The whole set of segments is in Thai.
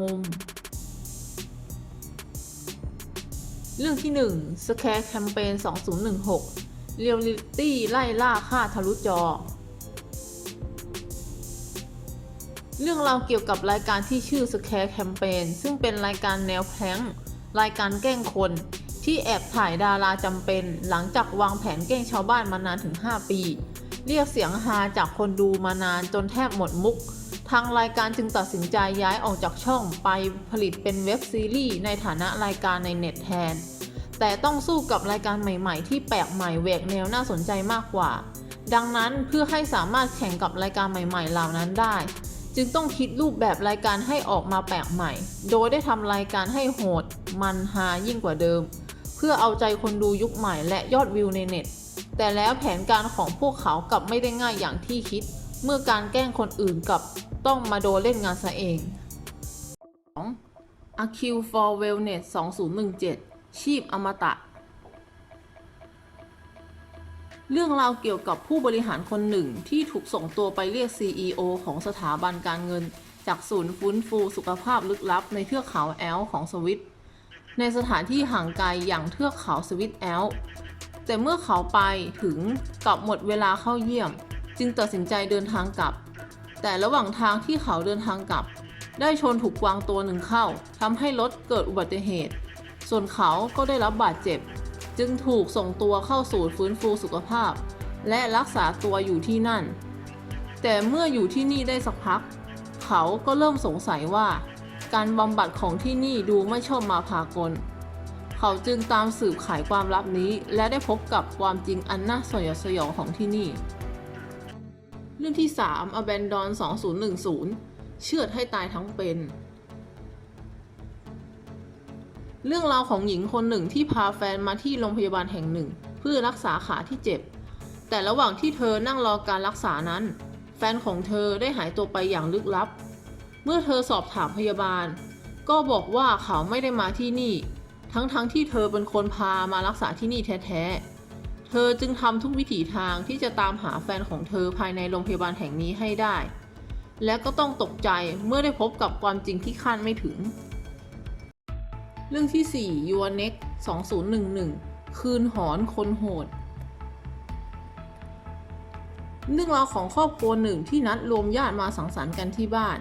มุม เรื่องที่ 1 Scare Campaign 2016 Reality ไล่ล่าฆ่าทะลุจอ เรื่องราวเกี่ยวกับรายการที่ชื่อ Scare Campaign ซึ่งเป็นรายการแนวแพลงรายการแกล้งคนที่แอบถ่ายดาราจำเป็นหลังจากวางแผนแกล้งชาวบ้านมานานถึง 5 ปี เรียกเสียงฮาจากคนดูมานานจนแทบหมดมุก ทางรายการจึงตัดสินใจย้ายออกจากช่องไปผลิตเป็นเว็บซีรีส์ในฐานะรายการในเน็ตแทน แต่ต้องสู้กับรายการใหม่ ๆ ที่แปลกใหม่แหวกแนวน่าสนใจมากกว่า ดังนั้นเพื่อให้สามารถแข่งกับรายการใหม่ๆ เหล่านั้นได้ จึงต้องคิดรูปแบบรายการให้ออกมาแปลกใหม่ โดยได้ทำรายการให้โหด มันฮายิ่งกว่าเดิม เพื่อเอาใจคนดูยุคใหม่และยอดวิวในเน็ต แต่แล้วแผนการของพวกเขากลับไม่ได้ง่ายอย่างที่คิดเมื่อการแกล้งคนอื่นกับ ต้องมาโดนเล่นงานซะเอง 2. A Q for Wellness 2017 ชีพอมตะ เรื่องราวเกี่ยวกับผู้บริหารคนหนึ่งที่ถูกส่งตัวไปเรียก CEO ของสถาบันการเงิน จากศูนย์ฟื้นฟูสุขภาพลึกลับในเทือกเขาแอลของสวิต ในสถานที่ห่างไกลอย่างเทือกเขาสวิตแอลแต่เมื่อเขาไปถึงกลับหมดเวลาเข้าเยี่ยม จึงตัดสินใจเดินทางกลับ แต่ระหว่างทางที่เขาเดินทางกลับ ได้ชนถูกกวางตัวหนึ่งเข้าทำให้รถเกิดอุบัติเหตุ ส่วนเขาก็ได้รับบาดเจ็บ จึงถูกส่งตัวเข้าสู่ฟื้นฟูสุขภาพ และรักษาตัวอยู่ที่นั่น แต่เมื่ออยู่ที่นี่ได้สักพัก เขาก็เริ่มสงสัยว่า การบำบัดของที่นี่ดูไม่ชอบมาพากลเขาจึงตามสืบขายความลับนี้ และได้พบกับความจริงอันน่าสยดสยองของที่นี่ เรื่องที่ 3 Abandon 2010 เชือดให้ตายทั้งเป็น เรื่องราวของหญิงคนหนึ่งที่พาแฟนมาที่โรงพยาบาลแห่งหนึ่ง เพื่อรักษาขาที่เจ็บ แต่ระหว่างที่เธอนั่งรอการรักษานั้น แฟนของเธอได้หายตัวไปอย่างลึกลับ เมื่อเธอสอบถามพยาบาล ก็บอกว่าเขาไม่ได้มาที่นี่ ทั้งๆทที่เธอเป็นคนพามารักษาที่นี่แท้ๆ เธอจึงทำทุกวิถีทางที่จะตามหาแฟนของเธอภายในโรงพยาบาลแห่งนี้ให้ได้ และก็ต้องตกใจเมื่อได้พบกับความจริงที่คาดไม่ถึง เรื่องที่ 4 Your Next 2011 คืนหอนคนโหดเรื่องราวของครอบครัวหนึ่งที่นัดรวมญาติมาสังสรรค์กันที่บ้าน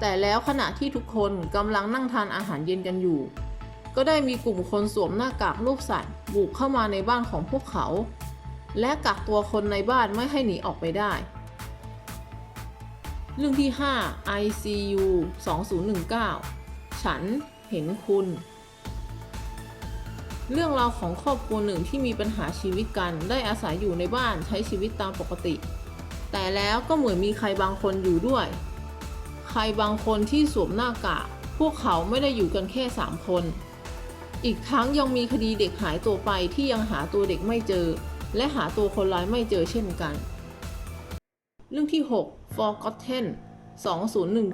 แต่แล้วขณะที่ทุกคนกำลังนั่งทานอาหารเย็นกันอยู่ ก็ได้มีกลุ่มคนสวมหน้ากากรูปสัตว์บุกเข้ามาในบ้านของพวกเขา และกักตัวคนในบ้านไม่ให้หนีออกไปได้ เรื่องที่ 5 ICU 2019 ฉันเห็นคุณ เรื่องราวของครอบครัวหนึ่งที่มีปัญหาชีวิตกันได้อาศัยอยู่ในบ้านใช้ชีวิตตามปกติ แต่แล้วก็เหมือนมีใครบางคนอยู่ด้วย ใครบางคนที่สวมหน้ากากพวกเขาไม่ได้อยู่กันแค่ 3 คน อีกทั้งยังมีคดีเด็กหายตัวไปที่ยังหาตัวเด็กไม่เจอ และหาตัวคนร้ายไม่เจอเช่นกัน เรื่องที่ 6 Forgotten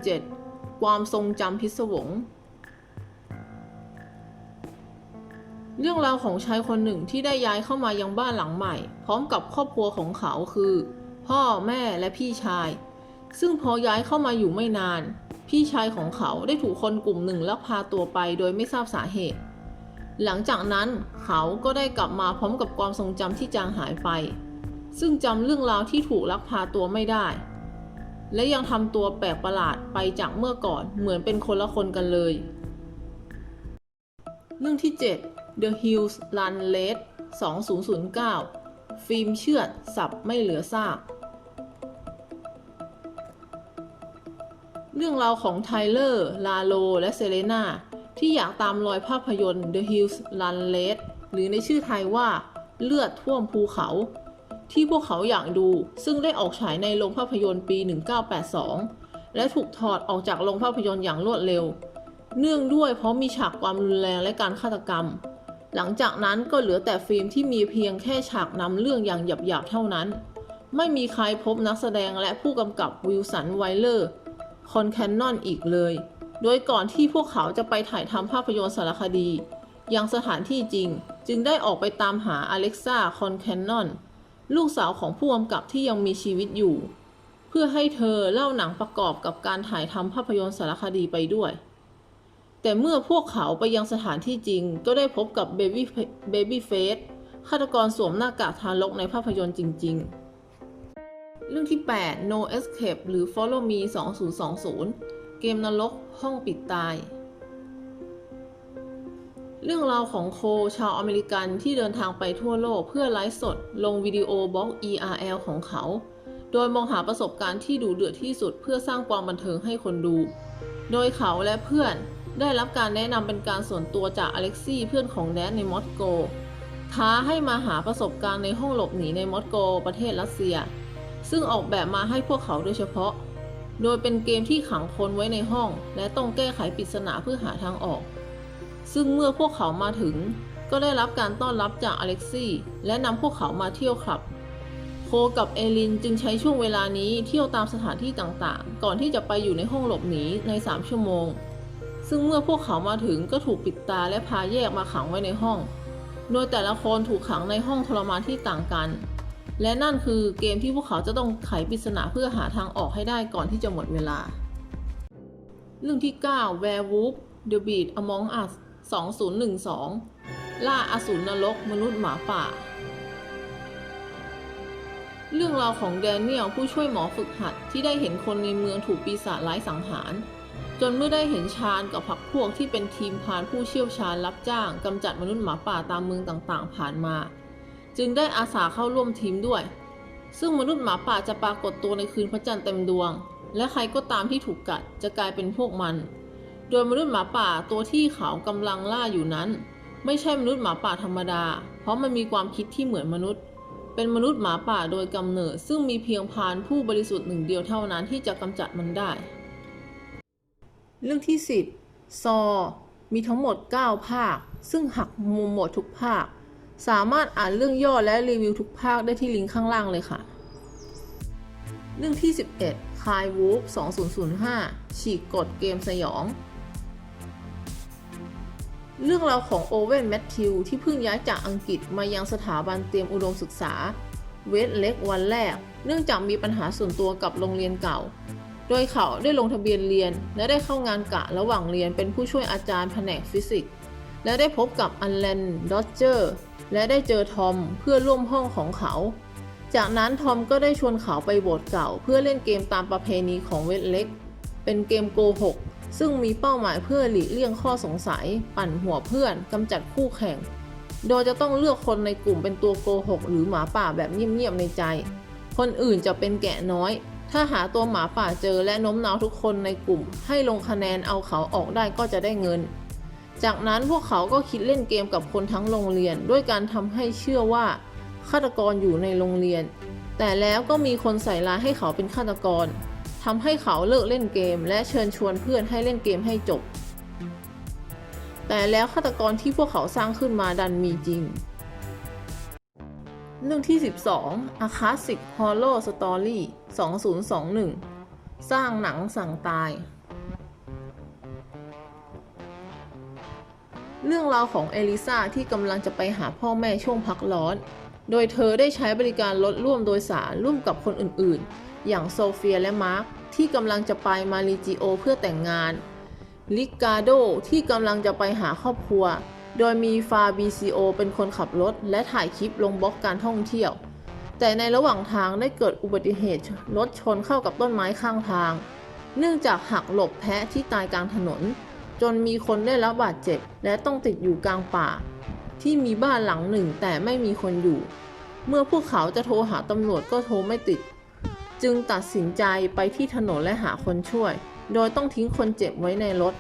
2017 ความทรงจำพิศวง เรื่องราวของชายคนหนึ่งที่ได้ย้ายเข้ามายังบ้านหลังใหม่ พร้อมกับครอบครัวของเขาคือ พ่อแม่และพี่ชาย ซึ่งพอย้ายเข้ามาอยู่ไม่นาน พี่ชายของเขาได้ถูกคนกลุ่มหนึ่งลักพาตัวไปโดยไม่ทราบสาเหตุ หลังจากนั้นเขาก็ได้กลับมาพร้อมกับความทรงจำที่จางหายไป ซึ่งจำเรื่องราวที่ถูกลักพาตัวไม่ได้ และยังทำตัวแปลกประหลาดไปจากเมื่อก่อนเหมือนเป็นคนละคนกันเลย เรื่องที่ 7 The Hills Run Red 2009 ฟิล์มเชือดสับไม่เหลือซากเรื่องราวของไทเลอร์ ลาโล และเซเลนา ที่อยากตามรอยภาพยนตร์ The Hills Run Red หรือในชื่อไทยว่าเลือดท่วมภูเขา ที่พวกเขาอยากดูซึ่งได้ออกฉายในโรงภาพยนตร์ปี 1982 และถูกถอดออกจากโรงภาพยนตร์อย่างรวดเร็ว เนื่องด้วยเพราะมีฉากความรุนแรงและการฆาตกรรม หลังจากนั้นก็เหลือแต่ฟิล์มที่มีเพียงแค่ฉากนำเรื่องอย่างหยาบๆเท่านั้น ไม่มีใครพบนักแสดงและผู้กำกับวิลสันไวเลอร์คอนแคนนอนอีกเลย โดยก่อนที่พวกเขาจะไปถ่ายทำภาพยนตร์สารคดี ยังสถานที่จริง จึงได้ออกไปตามหาอเล็กซ่าคอนแคนนอนลูกสาวของผู้กำกับที่ยังมีชีวิตอยู่ เพื่อให้เธอเล่าหนังประกอบกับการถ่ายทำภาพยนตร์สารคดีไปด้วย แต่เมื่อพวกเขาไปยังสถานที่จริง ก็ได้พบกับเบบี้เบบี้เฟสฆาตกรสวมหน้ากากทารกในภาพยนตร์จริง ๆเรื่องที่ 8 No Escape หรือ Follow Me 2020 เกมนรก ห้องปิดตาย เรื่องราวของโคชาวอเมริกันที่เดินทางไปทั่วโลกเพื่อไลฟ์สด ลงวิดีโอบล็อก ERL ของเขา โดยมองหาประสบการณ์ที่ดูเดือดที่สุดเพื่อสร้างความบันเทิงให้คนดู โดยเขาและเพื่อนได้รับการแนะนำเป็นการส่วนตัวจากอเล็กซี่เพื่อนของแดนในมอสโก ท้าให้มาหาประสบการณ์ในห้องหลบหนีในมอสโก ประเทศรัสเซีย ซึ่งออกแบบมาให้พวกเขาโดยเฉพาะ โดยเป็นเกมที่ขังคนไว้ในห้อง และต้องแก้ไขปริศนาเพื่อหาทางออก ซึ่งเมื่อพวกเขามาถึง ก็ได้รับการต้อนรับจากอเล็กซี่ และนำพวกเขามาเที่ยวคลับ โคกับเอลินจึงใช้ช่วงเวลานี้เที่ยวตามสถานที่ต่างๆ ก่อนที่จะไปอยู่ในห้องหลบหนีใน 3 ชั่วโมง ซึ่งเมื่อพวกเขามาถึงก็ถูกปิดตาและพาแยกมาขังไว้ในห้อง โดยแต่ละคนถูกขังในห้องทรมานที่ต่างกัน และนั่นคือเกมที่พวกเขาจะต้องไขปริศนาเพื่อหาทางออกให้ได้ก่อนที่จะหมดเวลา เรื่องที่ 9 Werewolf The Beat Among Us 2012 ล่าอสูรนรกมนุษย์หมาป่า เรื่องราวของแดเนียลผู้ช่วยหมอฝึกหัดที่ได้เห็นคนในเมืองถูกปีศาจร้ายสังหาร จนเมื่อได้เห็นชาญกับพรรคพวกที่เป็นทีมพานผู้เชี่ยวชาญรับจ้างกำจัดมนุษย์หมาป่าตามเมืองต่างๆ ผ่านมา จึงได้อาสาเข้าร่วมทีมด้วย ซึ่งมนุษย์หมาป่าจะปรากฏตัวในคืนพระจันทร์เต็มดวง และใครก็ตามที่ถูกกัดจะกลายเป็นพวกมัน โดยมนุษย์หมาป่าตัวที่เขากำลังล่าอยู่นั้น ไม่ใช่มนุษย์หมาป่าธรรมดา เพราะมันมีความคิดที่เหมือนมนุษย์ เป็นมนุษย์หมาป่าโดยกำเนิด ซึ่งมีเพียงพานผู้บริสุทธิ์หนึ่งเดียวเท่านั้นที่จะกำจัดมันได้ เรื่องที่ 10 ซอ มีทั้งหมด 9 ภาค ซึ่งหักมุมหมดทุกภาค สามารถอ่านเรื่องย่อและรีวิวทุกภาคได้ที่ลิงก์ข้างล่างเลยค่ะ เรื่องที่ 11คายวูฟ2005 ฉีกกฎเกมสยอง เรื่องราวของโอเวนแมทธิวที่เพิ่งย้ายจากอังกฤษมายังสถาบันเตรียมอุดมศึกษา เวสเล็กวันแรก เนื่องจากมีปัญหาส่วนตัวกับโรงเรียนเก่า โดยเขาได้ลงทะเบียนเรียน และได้เข้างานกะระหว่างเรียนเป็นผู้ช่วยอาจารย์แผนกฟิสิกส์และได้พบกับอันแลนดอจเจอร์ และได้เจอทอมเพื่อร่วมห้องของเขา จากนั้นทอมก็ได้ชวนเขาไปโบสถ์เก่า เพื่อเล่นเกมตามประเพณีของเวทเล็ก เป็นเกมโกหกซึ่งมีเป้าหมายเพื่อหลีกเลี่ยงข้อสงสัย ปั่นหัวเพื่อนกำจัดคู่แข่ง โดยจะต้องเลือกคนในกลุ่มเป็นตัวโกหกหรือหมาป่าแบบเงียบๆในใจ คนอื่นจะเป็นแกะน้อย ถ้าหาตัวหมาป่าเจอและโน้มน้าวทุกคนในกลุ่ม ให้ลงคะแนนเอาเขาออกได้ก็จะได้เงิน จากนั้นพวกเขาก็คิดเล่นเกมกับคนทั้งโรงเรียน ด้วยการทำให้เชื่อว่าฆาตกรอยู่ในโรงเรียน แต่แล้วก็มีคนใส่ร้ายให้เขาเป็นฆาตกรทำให้เขาเลิกเล่นเกม และเชิญชวนเพื่อนให้เล่นเกมให้จบ แต่แล้วฆาตกรที่พวกเขาสร้างขึ้นมาดันมีจริงเรื่องที่ 12 A Classic Horror Story 2021 สร้างหนังสั่งตาย เรื่องราวของเอลิซาที่กำลังจะไปหาพ่อแม่ช่วงพักร้อน โดยเธอได้ใช้บริการรถร่วมโดยสารร่วมกับคนอื่นๆ อย่างโซเฟียและมาร์คที่กำลังจะไปมาริจิโอเพื่อแต่งงาน ลิกาโดที่กำลังจะไปหาครอบครัว โดยมีฟาบีซีโอเป็นคนขับรถ และถ่ายคลิปลงบล็อกการท่องเที่ยว แต่ในระหว่างทางได้เกิดอุบัติเหตุรถชนเข้ากับต้นไม้ข้างทาง เนื่องจากหักหลบแพะที่ตายกลางถนน จนมีคนได้รับบาดเจ็บ และต้องติดอยู่กลางป่า ที่มีบ้านหลังหนึ่งแต่ไม่มีคนอยู่ เมื่อพวกเขาจะโทรหาตำรวจก็โทรไม่ติด จึงตัดสินใจไปที่ถนนและหาคนช่วย โดยต้องทิ้งคนเจ็บไว้ในรถ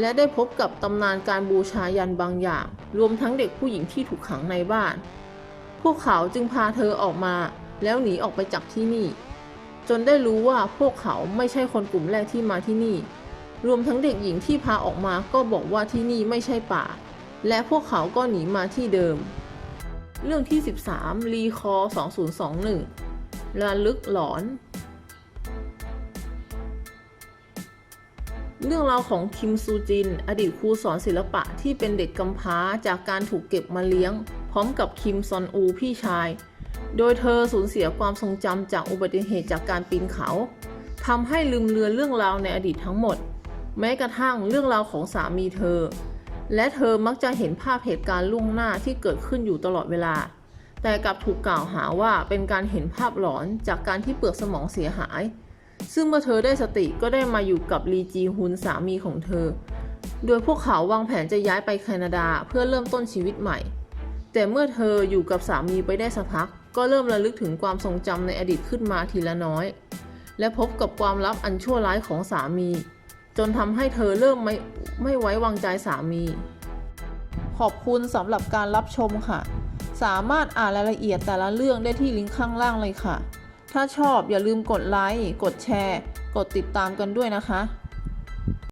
และได้พบกับตำนานการบูชายันบางอย่าง รวมทั้งเด็กผู้หญิงที่ถูกขังในบ้าน พวกเขาจึงพาเธอออกมา แล้วหนีออกไปจากที่นี่ จนได้รู้ว่าพวกเขาไม่ใช่คนกลุ่มแรกที่มาที่นี่ รวมทั้งเด็กหญิงที่พาออกมาก็บอกว่าที่นี่ไม่ใช่ป่า และพวกเขาก็หนีมาที่เดิม เรื่องที่ 13 รีคอร์2021ระลึกหลอน เรื่องราวของคิมซูจิน อดีตครูสอนศิลปะที่เป็นเด็กกำพร้าจากการถูกเก็บมาเลี้ยง พร้อมกับคิมซอนอูพี่ชาย โดยเธอสูญเสียความทรงจำจากอุบัติเหตุจากการปีนเขาทำให้ลืมเลือนเรื่องราวในอดีตทั้งหมด แม้กระทั่งเรื่องราวของสามีเธอ และเธอมักจะเห็นภาพเหตุการณ์ล่วงหน้าที่เกิดขึ้นอยู่ตลอดเวลา แต่กลับถูกกล่าวหาว่าเป็นการเห็นภาพหลอนจากการที่เปลือกสมองเสียหาย ซึ่งเมื่อเธอได้สติก็ได้มาอยู่กับลีจีฮุนสามีของเธอ โดยพวกเขาวางแผนจะย้ายไปแคนาดาเพื่อเริ่มต้นชีวิตใหม่ แต่เมื่อเธออยู่กับสามีไปได้สักพัก ก็เริ่มระลึกถึงความทรงจำในอดีตขึ้นมาทีละน้อย และพบกับความลับอันชั่วร้ายของสามี จนทำให้เธอเริ่มไม่ไม่ไว้วางใจสามี ขอบคุณสำหรับการรับชมค่ะ สามารถอ่านรายละเอียดแต่ละเรื่องได้ที่ลิงก์ข้างล่างเลยค่ะ ถ้าชอบอย่าลืมกดไลค์ กดแชร์ กดติดตามกันด้วยนะคะ